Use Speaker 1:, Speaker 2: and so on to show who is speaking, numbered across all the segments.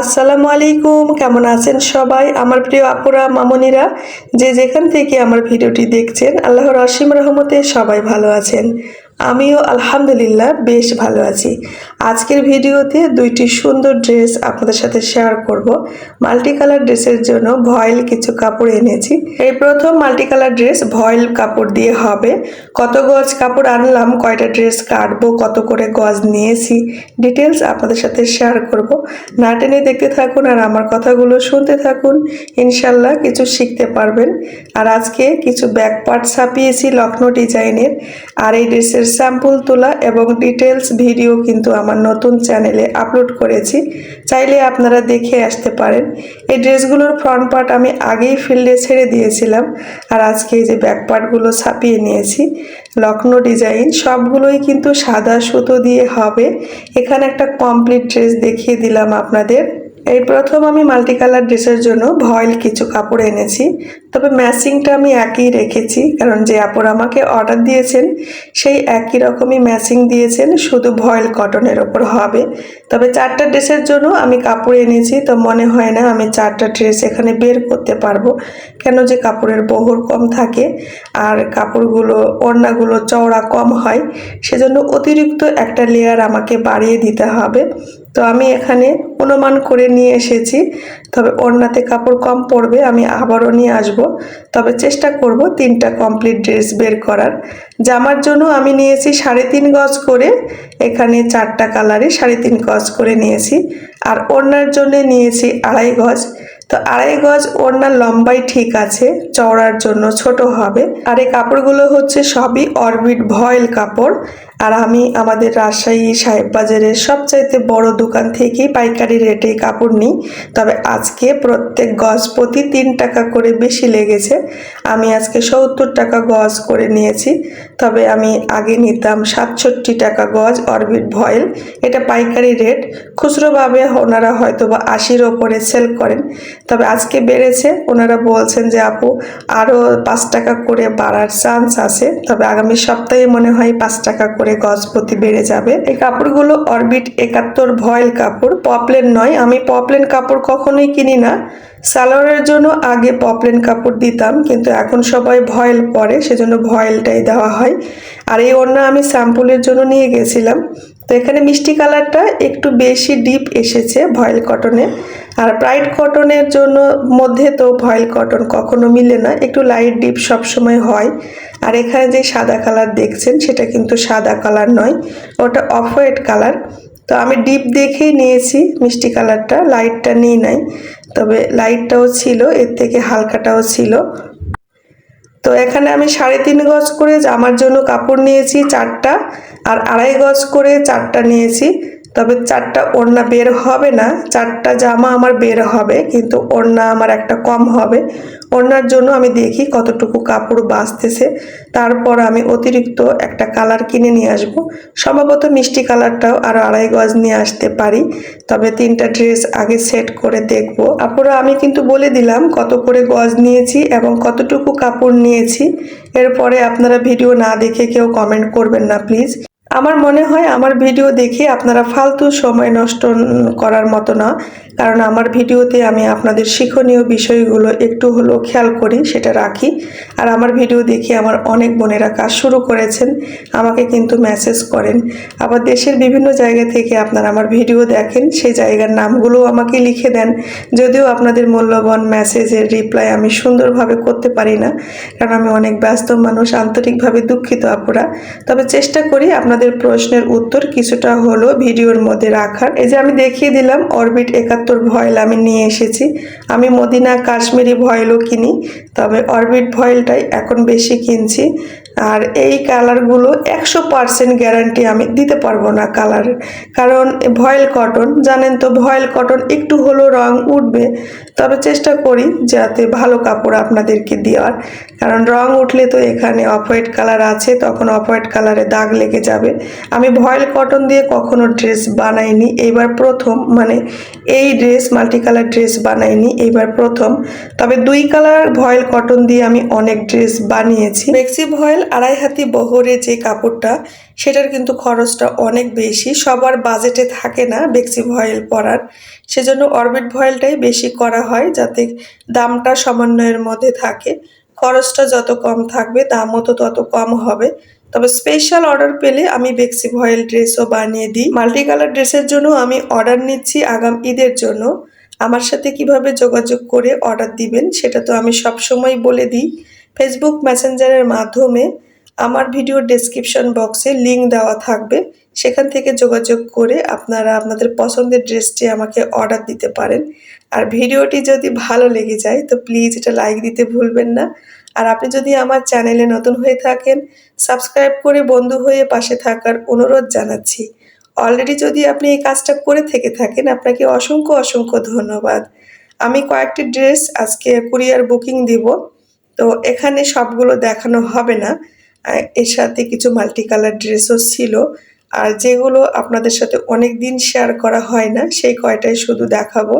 Speaker 1: আসসালামু আলাইকুম, কেমন আছেন সবাই? আমার প্রিয় আপুরা, মামনিরা, যে যেখান থেকে আমার ভিডিওটি দেখছেন, আল্লাহর অসীম রহমতে সবাই ভালো আছেন। আমিও আলহামদুলিল্লাহ বেশ ভালো আছি। আজকের ভিডিওতে দুইটি সুন্দর ড্রেস আপনাদের সাথে শেয়ার করব। মাল্টি কালার ড্রেসের জন্য ভয়েল কিছু কাপড় এনেছি। এই প্রথম মাল্টি কালার ড্রেস ভয়েল কাপড় দিয়ে হবে। কত গজ কাপড় আনলাম, কয়টা ড্রেস কাটবো, কত করে গজ নিয়েছি ডিটেলস আপনাদের সাথে শেয়ার করব। না টেনে দেখতে থাকুন আর আমার কথাগুলো শুনতে থাকুন, ইনশাল্লাহ কিছু শিখতে পারবেন। আর আজকে কিছু ব্যাক পার্ট ছাপিয়েছি লখনৌ ডিজাইনের। আর এই ড্রেসের স্যাম্পল তোলা এবং ডিটেলস ভিডিও কিন্তু আমার নতুন চ্যানেলে আপলোড করেছি। চাইলে আপনারা দেখে আসতে পারেন। এই ড্রেসগুলোর ফ্রন্ট পার্ট আমি আগেই ফিল্ডে ছেড়ে দিয়েছিলাম আর আজকে এই যে ব্যাক পার্টগুলো ছাপিয়ে নিয়েছি। লখনৌ ডিজাইন সবগুলোই কিন্তু সাদা সুতো দিয়ে হবে। এখানে একটা কমপ্লিট ড্রেস দেখিয়ে দিলাম আপনাদের। এই প্রথম আমি মাল্টি কালার ড্রেসের জন্য ভয়েল কিছু কাপড় এনেছি। তবে ম্যাচিংটা আমি একই রেখেছি, কারণ যে আপুর আমাকে অর্ডার দিয়েছেন, সেই একই রকমই ম্যাচিং দিয়েছেন, শুধু ভয়েল কটনের ওপর হবে। তবে চারটা ড্রেসের জন্য আমি কাপড় এনেছি, তো মনে হয় না আমি চারটা ড্রেস এখানে বের করতে পারব, কেন যে কাপড়ের বহর কম থাকে আর কাপড়গুলো, ওড়নাগুলো চওড়া কম হয়। সেজন্য অতিরিক্ত একটা লেয়ার আমাকে বাড়িয়ে দিতে হবে। তো আমি এখানে অনুমান করে নিয়ে এসেছি। তবে ওড়নাতে কাপড় কম পড়বে আমি আবারও নিয়ে আসব। তবে চেষ্টা করব তিনটা কমপ্লিট ড্রেস বের করার। জামার জন্য আমি নিয়েছি সাড়ে তিন গজ করে, এখানে চারটা কালারে সাড়ে তিন গজ করে নিয়েছি। আর ওড়নার জন্য নিয়েছি আড়াই গজ। তো আড়াই গজ ওড়নার লম্বাই ঠিক আছে, চওড়ার জন্য ছোট হবে। আর এই কাপড়গুলো হচ্ছে সবই অরবিট ভয়েল কাপড়। আর আমি আমাদের রাজশাহী সাহেব বাজারের সবচাইতে বড় দোকান থেকেই পাইকারি রেটে কাপড় নিই। তবে আজকে প্রত্যেক গজ প্রতি তিন টাকা করে বেশি লেগেছে। আমি আজকে সত্তর টাকা গজ করে নিয়েছি। তবে আমি আগে নিতাম সাতষট্টি টাকা গজ অরবিট ভয়েল। এটা পাইকারি রেট। খুচরোভাবে ওনারা হয়তো বা আশির ওপরে সেল করেন। তবে আজকে বেড়েছে। ওনারা বলছেন যে, আপু আরও পাঁচ টাকা করে বাড়ার চান্স আছে। তবে আগামী সপ্তাহে মনে হয় পাঁচ টাকা করে গজ প্রতি বেড়ে যাবে। এই কাপড়গুলো অরবিট একাত্তর ভয়েল কাপড়। পপলেন নয়। আমি পপলেন কাপড় কখনোই কিনি না। সালোয়ারের জন্য আগে পপলেন কাপড় দিতাম, কিন্তু এখন সবাই ভয়েল পরে, সেজন্য ভয়েলটাই দেওয়া হয়। আর এই ওড়না আমি স্যাম্পলের জন্য নিয়ে গেছিলাম। তো এখানে মিষ্টি কালারটা একটু বেশি ডিপ এসেছে ভয়েল কটনে। আর ব্রাইট কটনের জন্য মধ্যে তো ভয়েল কটন কখনো মিলে না, একটু লাইট ডিপ সবসময় হয়। আর এখানে যে সাদা কালার দেখছেন, সেটা কিন্তু সাদা কালার নয়, ওটা অফ হোয়াইট কালার। তো আমি ডিপ দেখেই নিয়েছি মিষ্টি কালারটা, লাইটটা নিই নাই। তবে লাইটটাও ছিল, এর থেকে হালকাটাও ছিল। তো এখানে আমি সাড়ে তিন গজ করে জামার জন্য কাপড় নিয়েছি চারটা আর আড়াই গজ করে চারটা নিয়েছি। তবে চারটা ওড়না বের হবে না, চারটা জামা আমার বের হবে, কিন্তু ওড়না আমার একটা কম হবে। ওড়নার জন্য আমি দেখি কতটুকু কাপড় বাঁচতেছে। তারপর আমি অতিরিক্ত একটা কালার কিনে নিয়ে আসব। সম্ভবত মিষ্টি কালারটাও আরও আড়াই গজ নিয়ে আসতে পারি। তবে তিনটা ড্রেস আগে সেট করে দেখব। আপুরা, আমি কিন্তু বলে দিলাম কত করে গজ নিয়েছি এবং কতটুকু কাপড় নিয়েছি। এরপরে আপনারা ভিডিও না দেখে কেউ কমেন্ট করবেন না প্লিজ আমার মনে হয় আমার ভিডিও দেখে আপনারা ফালতু সময় নষ্ট করার মতো না। কারণ আমার ভিডিওতে আমি আপনাদের শিক্ষণীয় বিষয়গুলো একটু হলেও খেয়াল করি, সেটা রাখি। আর আমার ভিডিও দেখে আমার অনেক বোনেরা কাজ শুরু করেছেন, আমাকে কিন্তু মেসেজ করেন। আবার দেশের বিভিন্ন জায়গা থেকে আপনারা আমার ভিডিও দেখেন, সেই জায়গার নামগুলো আমাকে লিখে দেন। যদিও আপনাদের মূল্যবান মেসেজের রিপ্লাই আমি সুন্দরভাবে করতে পারি না, কারণ আমি অনেক ব্যস্ত মানুষ, আন্তরিকভাবে দুঃখিত আপুরা। তবে চেষ্টা করি আপনাদের প্রশ্নের উত্তর কিছুটা হলো ভিডিওর মধ্যে রাখার। এই যে আমি দেখিয়ে দিলাম, অরবিট একাত্তর ভয়েল আমি নিয়ে এসেছি। আমি মদিনা কাশ্মীরি ভয়েলও কিনি, তবে অরবিট ভয়েলটাই এখন বেশি কিনছি। আর এই কালারগুলো একশো পারসেন্ট গ্যারান্টি আমি দিতে পারব না কালার কারণ ভয়েল কটন জানেন তো ভয়েল কটন একটু হলেও রং উঠবে। তবে চেষ্টা করি যাতে ভালো কাপড় আপনাদেরকে দেওয়ার। কারণ রং উঠলে তো এখানে অফ হোয়াইট কালার আছে, তখন অফ হোয়াইট কালারে দাগ লেগে যাবে। আমি ভয়েল কটন দিয়ে কখনো ড্রেস বানাইনি, এইবার প্রথম মানে এই ড্রেস মাল্টি কালার ড্রেস বানাইনি, এইবার প্রথম। তবে দুই কালার ভয়েল কটন দিয়ে আমি অনেক ড্রেস বানিয়েছি। মেক্সি ভয়েল আড়াই হাতি বহরে যে কাপড়টা, সেটার কিন্তু খরচটা অনেক বেশি। সবার বাজেটে থাকে না বেক্সি ভয়েল পরার। সেজন্য অরবিট ভয়েলটাই বেশি করা হয় যাতে দামটা সমন্বয়ের মধ্যে থাকে। খরচটা যত কম থাকবে, দামও তো তত কম হবে। তবে স্পেশাল অর্ডার পেলে আমি বেক্সি ভয়েল ড্রেসও বানিয়ে দিই। মাল্টি কালার ড্রেসের জন্য আমি অর্ডার নিচ্ছি আগাম ঈদের জন্য। আমার সাথে কীভাবে যোগাযোগ করে অর্ডার দিবেন, সেটা তো আমি সবসময় বলে দিই। ফেসবুক মেসেঞ্জারের মাধ্যমে আমার ভিডিও ডেসক্রিপশন বক্সে লিঙ্ক দেওয়া থাকবে। সেখান থেকে যোগাযোগ করে আপনারা আপনাদের পছন্দের ড্রেসটি আমাকে অর্ডার দিতে পারেন। আর ভিডিওটি যদি ভালো লেগে যায়, তো প্লিজ এটা লাইক দিতে ভুলবেন না। আর আপনি যদি আমার চ্যানেলে নতুন হয়ে থাকেন সাবস্ক্রাইব করে বন্ধু হয়ে পাশে থাকার অনুরোধ জানাচ্ছি। অলরেডি যদি আপনি এই কাজটা করে থেকে থাকেন, আপনাকে অসংখ্য অসংখ্য ধন্যবাদ। আমি কয়েকটি ড্রেস আজকে কুরিয়ার বুকিং দিব। তো এখানে সবগুলো দেখানো হবে না। এর সাথে কিছু মাল্টি কালার ড্রেসও ছিল। আর যেগুলো আপনাদের সাথে অনেক দিন শেয়ার করা হয় না, সেই কয়টাই শুধু দেখাবো।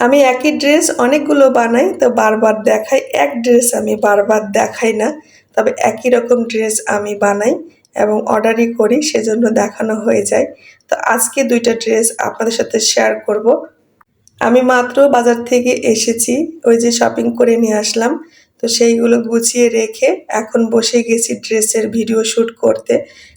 Speaker 1: আমি একই ড্রেস অনেকগুলো বানাই, তো বারবার দেখাই। এক ড্রেস আমি বারবার দেখাই না, তবে একই রকম ড্রেস আমি বানাই এবং অর্ডারই করি, সেজন্য দেখানো হয়ে যায়। তো আজকে দুইটা ড্রেস আপনাদের সাথে শেয়ার করব। আমি মাত্র বাজার থেকে এসেছি, ওই যে শপিং করে নিয়ে আসলাম। তো সেইগুলো গুছিয়ে রেখে এখন বসে গেছি ড্রেসের ভিডিও শ্যুট করতে।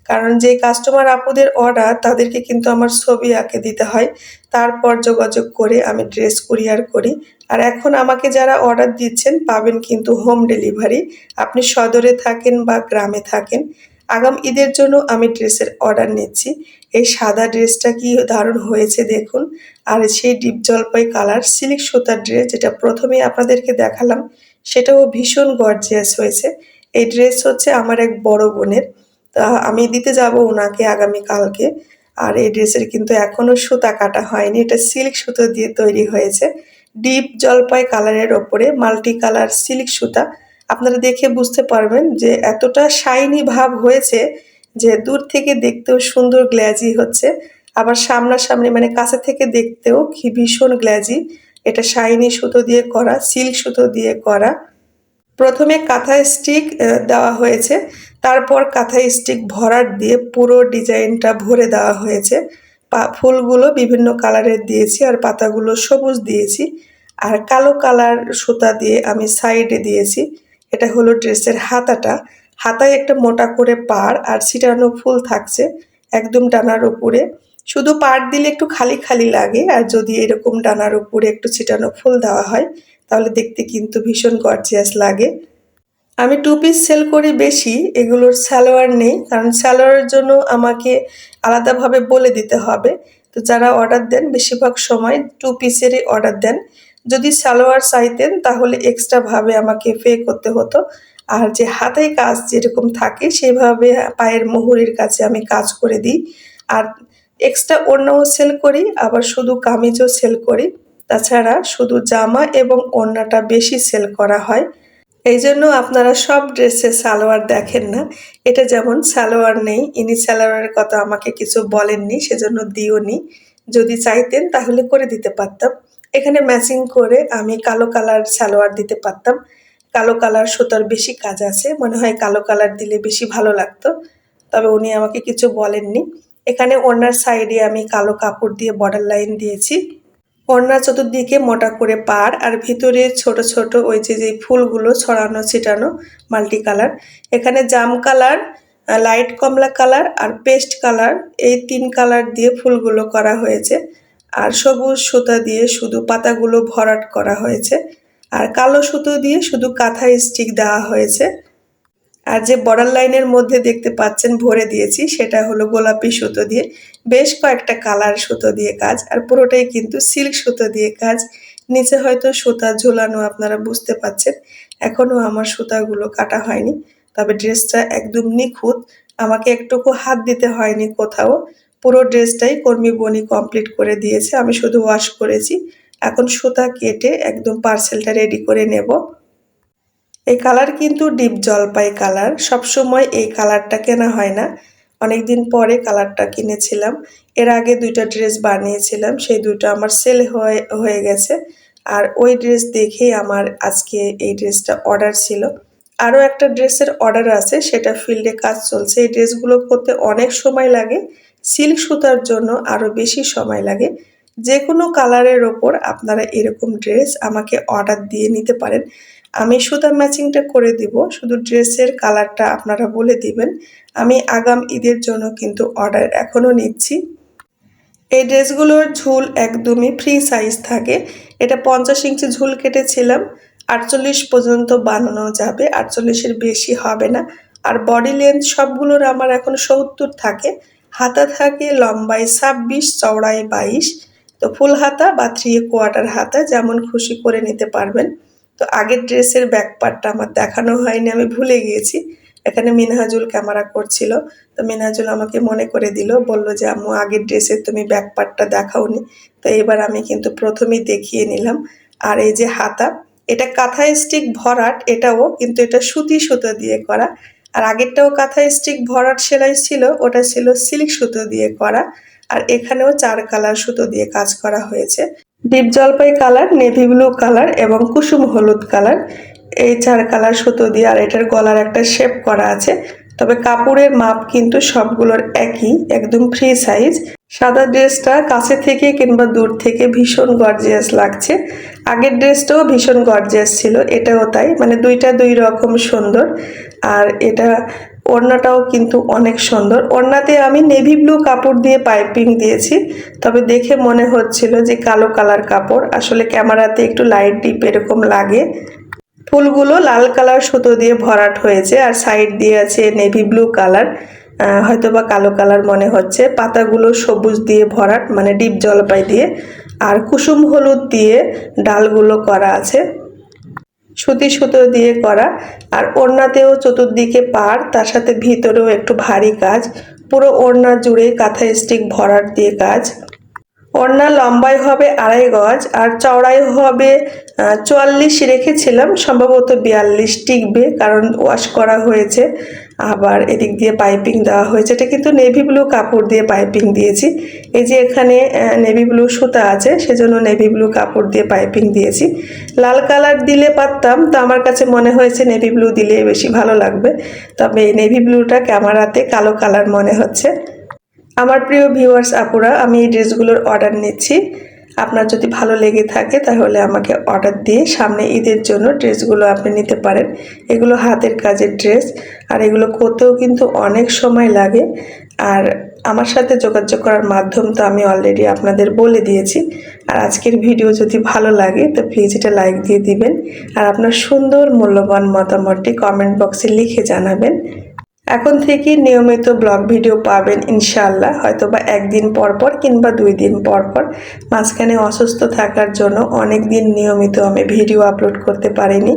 Speaker 1: কারণ যে কাস্টমার আপুদের অর্ডার তাদেরকে কিন্তু আমার ছবি আঁকে দিতে হয়। তারপর যোগাযোগ করে আমি ড্রেস কুরিয়ার করি। আর এখন আমাকে যারা অর্ডার দিচ্ছেন, পাবেন কিন্তু হোম ডেলিভারি আপনি সদরে থাকেন বা গ্রামে থাকেন, আগাম ঈদের জন্য আমি ড্রেসের অর্ডার নিচ্ছি। এই সাদা ড্রেসটা কি দারুণ হয়েছে দেখুন। আর সেই ডিপ জলপাই কালার সিল্ক সুতার ড্রেস যেটা প্রথমে আপনাদেরকে দেখালাম। সেটাও ভীষণ গর্জিয়াস হয়েছে। এই ড্রেস হচ্ছে আমার এক বড় বোনের। তা আমি দিতে যাব ওনাকে আগামী কালকে। আর এই ড্রেসের কিন্তু এখনও সুতা কাটা হয়নি। এটা সিল্ক সুতো দিয়ে তৈরি হয়েছে। ডিপ জলপাই কালারের ওপরে মাল্টি কালার সিল্ক সুতা। আপনারা দেখে বুঝতে পারবেন যে এতটা শাইনি ভাব হয়েছে যে দূর থেকে দেখতেও সুন্দর গ্ল্যাজি হচ্ছে। আবার সামনাসামনি মানে কাছে থেকে দেখতেও ভীষণ গ্ল্যাজি এটা শাইনি সুতো দিয়ে করা, সিল্ক সুতো দিয়ে করা। প্রথমে কাঁথা স্টিক দেওয়া হয়েছে। তারপর কাঁথা স্টিক ভরাট দিয়ে পুরো ডিজাইনটা ভরে দেওয়া হয়েছে। পা, ফুলগুলো বিভিন্ন কালারের দিয়েছি আর পাতাগুলো সবুজ দিয়েছি। আর কালো কালার সুতা দিয়ে আমি সাইডে দিয়েছি। এটা হলো ড্রেসের হাতাটা। হাতায় একটা মোটা করে পাড় আর ছিটানো ফুল থাকছে। একদম ডানার উপরে। শুধু পাট দিলে একটু খালি খালি লাগে, আর যদি এরকম ডানার উপরে একটু ছিটানো ফুল দেওয়া হয়, তাহলে দেখতে কিন্তু ভীষণ গর্জিয়াস লাগে। আমি টু পিস সেল করি বেশি, এগুলোর স্যালোয়ার নেই, কারণ স্যালোয়ারের জন্য আমাকে আলাদাভাবে বলে দিতে হবে। তো যারা অর্ডার দেন, বেশিরভাগ সময় টু পিসেরই অর্ডার দেন। যদি সালোয়ার চাইতেন, তাহলে এক্সট্রাভাবে আমাকে পে করতে হতো। আর যে হাতে কাজ যেরকম থাকে, সেভাবে পায়ের মুহুরির কাছে আমি কাজ করে দিই। আর এক্সট্রা ওড়নাও সেল করি, আবার শুধু কামিজও সেল করি। তাছাড়া শুধু জামা এবং ওড়নাটা বেশি সেল করা হয়। এই জন্য আপনারা সব ড্রেসে সালোয়ার দেখেন না। এটা যেমন সালোয়ার নেই, ইনি সালোয়ারের কথা আমাকে কিছু বলেননি, সেজন্য দিও নি। যদি চাইতেন তাহলে করে দিতে পারতাম। এখানে ম্যাচিং করে আমি কালো কালার সালোয়ার দিতে পারতাম। কালো কালার সুতার বেশি কাজ আছে। মনে হয় কালো কালার দিলে বেশি ভালো লাগতো। তবে উনি আমাকে কিছু বলেননি। এখানে ওনার সাইডে আমি কালো কাপড় দিয়ে বর্ডার লাইন দিয়েছি। ওড়না চতুর্দিকে মোটা করে পার আর ভিতরে ছোট ছোট ওই যে যে ফুলগুলো ছড়ানো, ছিটানো মাল্টি কালার এখানে জাম কালার লাইট কমলা কালার আর পেস্ট কালার এই তিন কালার দিয়ে ফুলগুলো করা হয়েছে। আর সবুজ সুতা দিয়ে শুধু পাতাগুলো ভরাট করা হয়েছে। আর কালো সুতো দিয়ে শুধু কাঁথা স্টিক দেওয়া হয়েছে। আর যে বর্ডার লাইনের মধ্যে দেখতে পাচ্ছেন, ভরে দিয়েছি, সেটা হলো গোলাপি সুতো দিয়ে। বেশ কয়েকটা কালার সুতো দিয়ে কাজ, আর পুরোটাই কিন্তু সিল্ক সুতো দিয়ে কাজ। নিচে হয়তো সুতা ঝোলানো আপনারা বুঝতে পাচ্ছেন এখনও আমার সুতাগুলো কাটা হয়নি। তবে ড্রেসটা একদম নিখুঁত, আমাকে একটুকু হাত দিতে হয়নি কোথাও। পুরো ড্রেসটাই কর্মী বনি কমপ্লিট করে দিয়েছে, আমি শুধু ওয়াশ করেছি। এখন সুতা কেটে একদম পার্সেলটা রেডি করে নেব। এই কালার কিন্তু ডিপ জলপাই কালার সবসময় এই কালারটা কেনা হয় না। অনেক দিন পরে কালারটা কিনেছিলাম। এর আগে দুইটা ড্রেস বানিয়েছিলাম, সেই দুটো আমার সেল হয়ে হয়ে গেছে। আর ওই ড্রেস দেখেই আমার আজকে এই ড্রেসটা অর্ডার ছিল। আরও একটা ড্রেসের অর্ডার আছে, সেটা ফিল্ডে কাজ চলছে। এই ড্রেসগুলো করতে অনেক সময় লাগে। সিল্ক সুতার জন্য আরও বেশি সময় লাগে। যে কোনো কালারের ওপর আপনারা এরকম ড্রেস আমাকে অর্ডার দিয়ে নিতে পারেন। আমি সুতা ম্যাচিংটা করে দিব, শুধু ড্রেসের কালারটা আপনারা বলে দিবেন। আমি আগাম ঈদের জন্য কিন্তু অর্ডার এখনও নিচ্ছি। এই ড্রেসগুলোর ঝুল একদমই ফ্রি সাইজ থাকে। এটা পঞ্চাশ ইঞ্চি ঝুল কেটেছিলাম, আটচল্লিশ পর্যন্ত বানানো যাবে, আটচল্লিশের বেশি হবে না। আর বডি লেন্থ সবগুলোর আমার এখন সত্তর থাকে। হাতা থাকে লম্বায় ছাব্বিশ, চওড়ায় বাইশ। তো ফুল হাতা বা থ্রি কোয়ার্টার হাতা যেমন খুশি করে নিতে পারবেন। তো আগের ড্রেসের ব্যাক পার্টটা আমার দেখানো হয়নি, আমি ভুলে গিয়েছি। এখানে মিনহাজুল ক্যামেরা করছিল। তো মিনহাজুল আমাকে মনে করে দিল, বলল যে, আম্মু, আগের ড্রেসের তুমি ব্যাক পার্টটা দেখাওনি। তো এবার আমি কিন্তু প্রথমেই দেখিয়ে নিলাম। আর এই যে হাতা, এটা কাঁথা স্টিক ভরাট, এটাও কিন্তু এটা সুতি সুতো দিয়ে করা। আর আগেরটাও কাঁথা স্টিক ভরাট সেলাই ছিল, ওটা ছিল সিল্ক সুতো দিয়ে করা। আর এখানেও চার কালার সুতো দিয়ে কাজ করা হয়েছে। ডিপ জলপাই কালার, নেভি ব্লু কালার এবং কুসুম হলুদ কালার। এই চার কালার সুতো দিয়ে আর এটার গলার একটা শেপ করা আছে। তবে কাপড়ের মাপ কিন্তু সবগুলোর একই, একদম ফ্রি সাইজ। সাদা ড্রেসটা কাছে থেকে কিংবা দূর থেকে ভীষণ গর্জিয়াস লাগছে। আগের ড্রেসটাও ভীষণ গর্জিয়াস ছিল, এটাও তাই। মানে দুইটা দুই রকম সুন্দর। আর এটা ওড়নাটাও কিন্তু অনেক সুন্দর। ওড়নাতে আমি নেভি ব্লু কাপড় দিয়ে পাইপিং দিয়েছি, তবে দেখে মনে হচ্ছিল যে কালো কালার কাপড়। আসলে ক্যামেরাতে একটু লাইট ডিপ এরকম লাগে। ফুলগুলো লাল কালার সুতো দিয়ে ভরাট হয়েছে, আর সাইড দিয়ে আছে নেভি ব্লু কালার হয়তো বা কালো কালার মনে হচ্ছে। পাতাগুলো সবুজ দিয়ে ভরাট মানে ডিপ জলপাই দিয়ে। আর কুসুম হলুদ দিয়ে ডালগুলো করা আছে। সুতি সুতো দিয়ে করা। আর ওড়নাতেও চতুর্দিকে পাড়, তার সাথে ভিতরেও একটু ভারী কাজ। পুরো ওড়না জুড়ে কাঁথা স্টিক ভরাট দিয়ে কাজ। ওড়না লম্বাই হবে আড়াই গজ, আর চওড়াই হবে চুয়াল্লিশ রেখেছিলাম। সম্ভবত বিয়াল্লিশ টিকবে, কারণ ওয়াশ করা হয়েছে। আবার এদিক দিয়ে পাইপিং দেওয়া হয়েছে। এটা কিন্তু নেভি ব্লু কাপড় দিয়ে পাইপিং দিয়েছি। এই যে এখানে নেভি ব্লু সুতা আছে, সেজন্য নেভি ব্লু কাপড় দিয়ে পাইপিং দিয়েছি। লাল কালার দিলে পারতাম, তো আমার কাছে মনে হয়েছে নেভি ব্লু দিলে বেশি ভালো লাগবে। তবে এই নেভি ব্লুটা ক্যামেরাতে কালো কালার মনে হচ্ছে। আমার প্রিয় ভিউয়ার্স আপুরা, আমি এই ড্রেসগুলোর অর্ডার নিচ্ছি। আপনার যদি ভালো লেগে থাকে তাহলে আমাকে অর্ডার দিয়ে সামনে ঈদের জন্য ড্রেসগুলো আপনি নিতে পারেন। এগুলো হাতের কাজের ড্রেস আর এগুলো করতেও কিন্তু অনেক সময় লাগে। আর আমার সাথে যোগাযোগ করার মাধ্যম তো আমি অলরেডি আপনাদের বলে দিয়েছি। আর আজকের ভিডিও যদি ভালো লাগে তো প্লিজ এটা লাইক দিয়ে দিবেন। আর আপনার সুন্দর, মূল্যবান মতামতটি কমেন্ট বক্সে লিখে জানাবেন। এখন থেকে নিয়মিত ব্লগ ভিডিও পাবেন ইনশাল্লাহ হয়তো বা একদিন পরপর পর কিংবা দুই দিন পরপর পর। মাঝখানে অসুস্থ থাকার জন্য অনেক দিন নিয়মিত আমি ভিডিও আপলোড করতে পারিনি,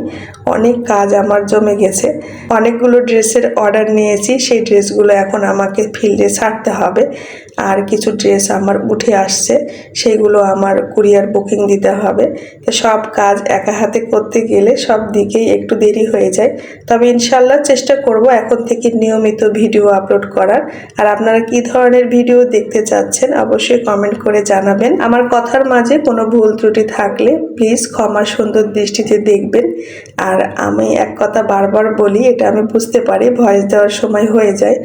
Speaker 1: অনেক কাজ আমার জমে গেছে। অনেকগুলো ড্রেসের অর্ডার নিয়েছি, সেই ড্রেসগুলো এখন আমাকে ফিল্ডে ছাড়তে হবে। আর কিছু ড্রেস আমার উঠে আসছে, সেগুলো আমার কুরিয়ার বুকিং দিতে হবে। তো সব কাজ একা হাতে করতে গেলে সব দিকেই একটু দেরি হয়ে যায়। তবে ইনশাল্লাহ চেষ্টা করব এখন থেকে নিয়মিত ভিডিও আপলোড করার। আর আপনারা কি ধরনের ভিডিও দেখতে চাচ্ছেন অবশ্যই কমেন্ট করে জানাবেন। আমার কথার মাঝে কোনো ভুল ত্রুটি থাকলে প্লিজ ক্ষমা সুন্দর দৃষ্টিতে দেখবেন। আর আমি এক কথা বারবার বলি, এটা আমি বুঝতে পারি, ভয়েস দেওয়ার সময় হয়ে যায়।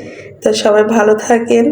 Speaker 1: তো সবাই ভালো থাকেন।